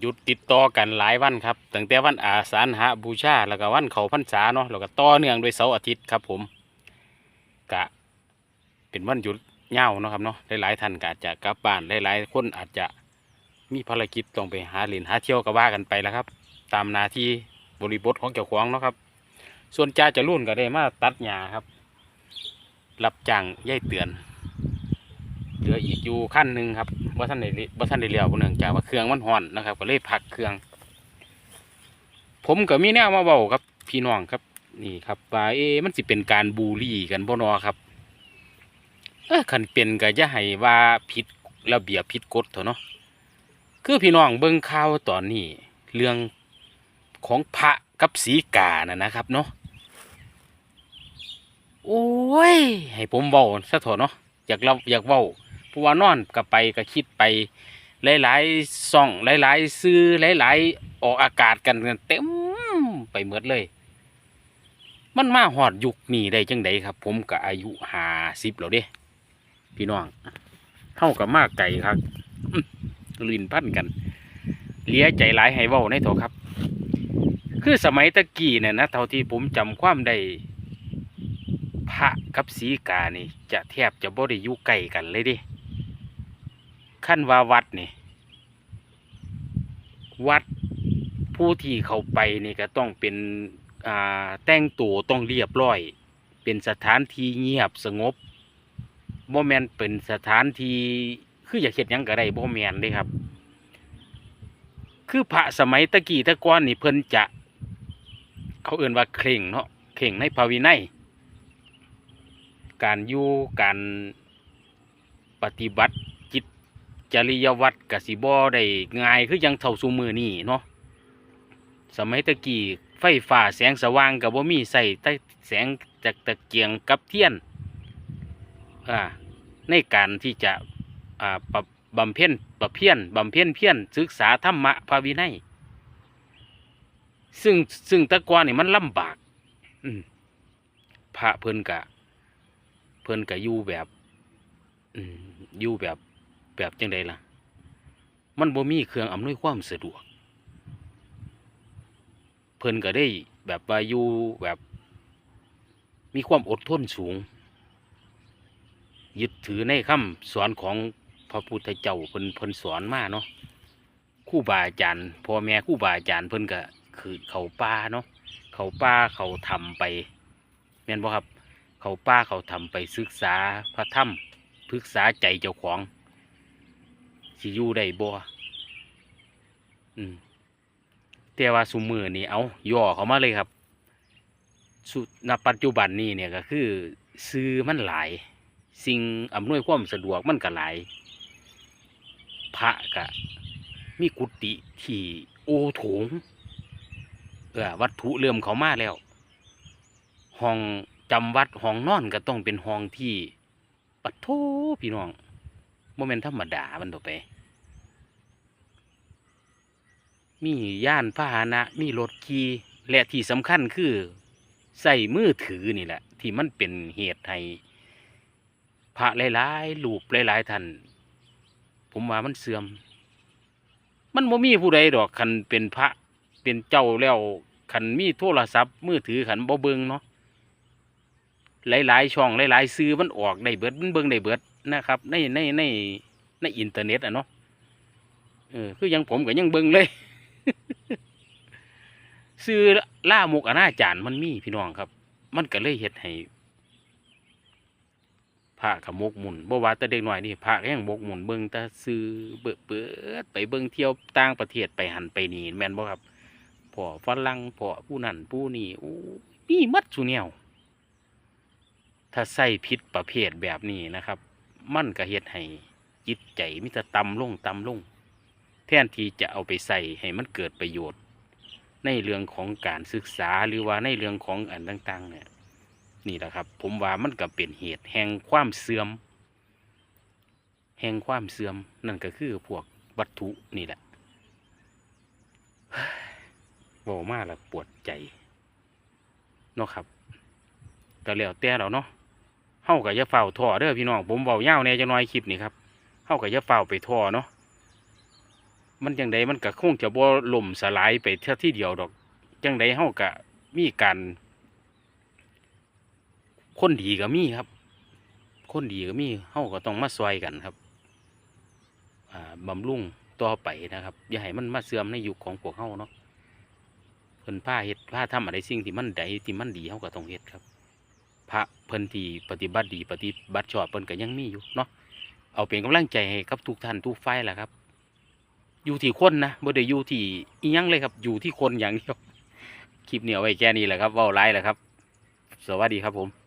หยุดติดต่อกันหลายวันครับตั้งแต่วันอาสาฬหบูชาแล้วก็วันเขาพรรษาเนาะแล้วก็ต่อเนื่องด้วยเสาร์อาทิตย์ครับผมกะเป็นวันหยุดเง่าเนาะครับเนาะหลายๆท่านก็อาจจะกลับบ้านหลายๆคนอาจจะมีภารกิจต้องไปหาเล่นหาเที่ยวก็ว่ากันไปแล้วครับ ตามนาที่บริบทของเจ้าของเนาะครับ ส่วนจ่าจะรุ่นก็ได้มาตัดหญ้าครับ รับจ้างย่ายเตือน เหลืออีกอยู่ขั้นหนึ่งครับว่าท่านได้เลี้ว่าท่านได้เลี้ยวเนื่องจากว่าเครื่องมันห่อนนะครับ ก็เลยพักเครื่อง ผมก็มีแนวมาเบาครับ พี่น้องครับ นี่ครับว่าเอ๊ะมันสิเป็นการบูลลี่กันบ่นอครับเออขันเป็นก็จะให้ว่าผิดระเบียบผิดกฎเถอะเนาะคือพี่น้องเบิ่งข่าวตอนนี้เรื่องของพระกับสีกาน่ะนะครับเนาะโอ้ย ให้ผมเบาซะเถอะเนาะอยากเล่าอยากเว้า เพราะว่านอนก็ไปก็คิดไปหลายๆซ่องหลายๆซื้อหลายๆออกอากาศกันเต็มไปหมดเลย มันมาหอดยุคนี้ได้จังไดครับ ผมก็อายุห้าสิบแล้วเด้ พี่น้องเท่ากับมากไก่ครับลินพันกันเลี้ยใจหลายให้เว้าในโถครับ คือสมัยตะกี้เนี่ยนะเท่าที่ผมจำความได้พระกับสีกานี่ จะแทบจะบ่ได้อยู่ใกล้กันเลยดิ ขั้นว่าวัดนี่ วัดผู้ที่เขาไปนี่ก็ต้องเป็นอ่าแต่งตัวต้องเรียบร้อย เป็นสถานที่เงียบสงบบ่แมนเป็นสถานที่คืออยากเฮ็ดยังก็ได้บ่แมนเด้ครับ คือพระสมัยตะกี้ตะก้อนนี่เพิ่นจะ เขาเอื่นว่าเคร่งเนาะเคร่งในภาวินัยการอยู่การปฏิบัติ จริยวัตรกสิบ่ได้ง่ายคือยังเท่าซุมือนี่เนาะสมัยตะกี้ไฟฟ้าแสงสว่างกับบ่ามีใส่แต่แสงจากตะเกียงกับเทียนอ่าในการที่จะอ่าปรับบำเพ็ญประเพียนบำเพ็ญเพียรศึกษาธรรมะภาวินัยซึ่งซึ่งตะกอนนี่มันลำบากอืมพระเพิ่นกะ เพิ่นกะอยู่แบบอยู่แบบ แบบจังใดล่ะ มันบ่มีเครื่องอำนวยความสะดวก เพิ่นก็ได้แบบวายูแบบมีความอดทนสูง ยึดถือในคำสอนของพระพุทธเจ้าเพิ่นเพิ่นสอนมาเนาะคู่บาอาจารย์พ่อแม่คู่บาอาจารย์เพิ่นก็คือเขาป่าเนาะเขาป่าเขาทำไปแม่นบ่ครับ เขาป่าเขาทำไปศึกษาพระธรรมศึกษาใจเจ้าของ สิอยู่ได้บ่อืมแต่ว่าสุมือนี่เอาย่อเขามาเลยครับสุณปัจจุบันนี้เนี่ยก็คือ ซื้อมันหลาย สิ่งอำนวยความสะดวกมันก็หลาย พระกะมีกุฏิที่โอโถงเออวัตถุเริ่มเขามาแล้ว ห้องจำวัดห้องนอนก็ต้องเป็นห้องที่ปัดโทพี่น้อง โมเมนธรรมดามันต่อไป มีย่านพาหนะ มีรถขี่และที่สำคัญคือใส่มือถือนี่แหละ ที่มันเป็นเหตุให้พระหลายๆลูกหลายๆท่านผมว่ามันเสื่อม มันบ่มีผู้ใดดอกคันเป็นพระเป็นเจ้าแล้วคันมีโทรศัพท์มือถือขันบ่เบิงเนาะหลายๆช่องหลายๆซื้อมันออกได้เบิดมันเบิงได้เบิด นะครับ ในในในในอินเทอร์เน็ตอะเนาะเออคือยังผมก็ยังเบิงเลยซื้อล่ามกอนาจารมันมีพี่น้องครับ มันก็เลยเฮ็ดให้พระกับมกมุนบ่ว่าแต่เด็กหน้อยนี่พระก็ยังมกมุนเบิ่งแต่ซื้อเบิดเบิดไปเบิ่งเที่ยวต่างประเทศไปหันไปนี่แม่นบ่ครับพ่อฝรั่งพ่อผู้นั่นผู้นี่โอ้มีมัดซุแนวถ้าใส่ผิดประเภทแบบนี้นะครับ มันก็เฮ็ดให้จิตใจมิตรต่ำลงต่ำลง แทนที่จะเอาไปใส่ให้มันเกิดประโยชน์ ในเรื่องของการศึกษาหรือว่าในเรื่องของอันต่างๆเนี่ยนี่แหละครับ ผมว่ามันก็เป็นเหตุแห่งความเสื่อม แห่งความเสื่อมนั่นก็คือพวกวัตถุนี่แหละบอกมาแล้วปวดใจเนาะครับก็แล้วแต่เราเนาะ เฮากับยาเฝ้าท่อเด้อพี่น้องผมเบาเย้าแน่จะน้อยคลิปนี่ครับเฮากับยาเฝ้าไปท่อเนาะมันจังใดมันก็คงจะบ่ล่มสลายไปเท่าที่เดียวดอกจังใดเฮาก็มีการคนดีก็มีครับ คนดีก็มีเฮาก็ต้องมาซอยกันครับบำรุงต่อไปนะครับอย่าให้มันมาเสื่อมในยุคของพวกเฮาเนาะเพิ่นพาเฮ็ดพาทำอะไรสิ่งที่มันใดที่มันดีเฮาก็ต้องเฮ็ดครับ พระเพิ่นที่ปฏิบัติดีปฏิบัติชอบเพิ่นก็ยังมีอยู่เนาะเอาเป็นกำลังใจให้ครับทุกท่านทุกฝ่ายแหละครับ อยู่ที่คนนะบ่ได้อยู่ที่อีหยังเลยครับ อยู่ที่คนอย่างเดียวคลิปนี้เอาไว้แค่นี้แหละครับว้าไลน์แหละครับ สวัสดีครับผม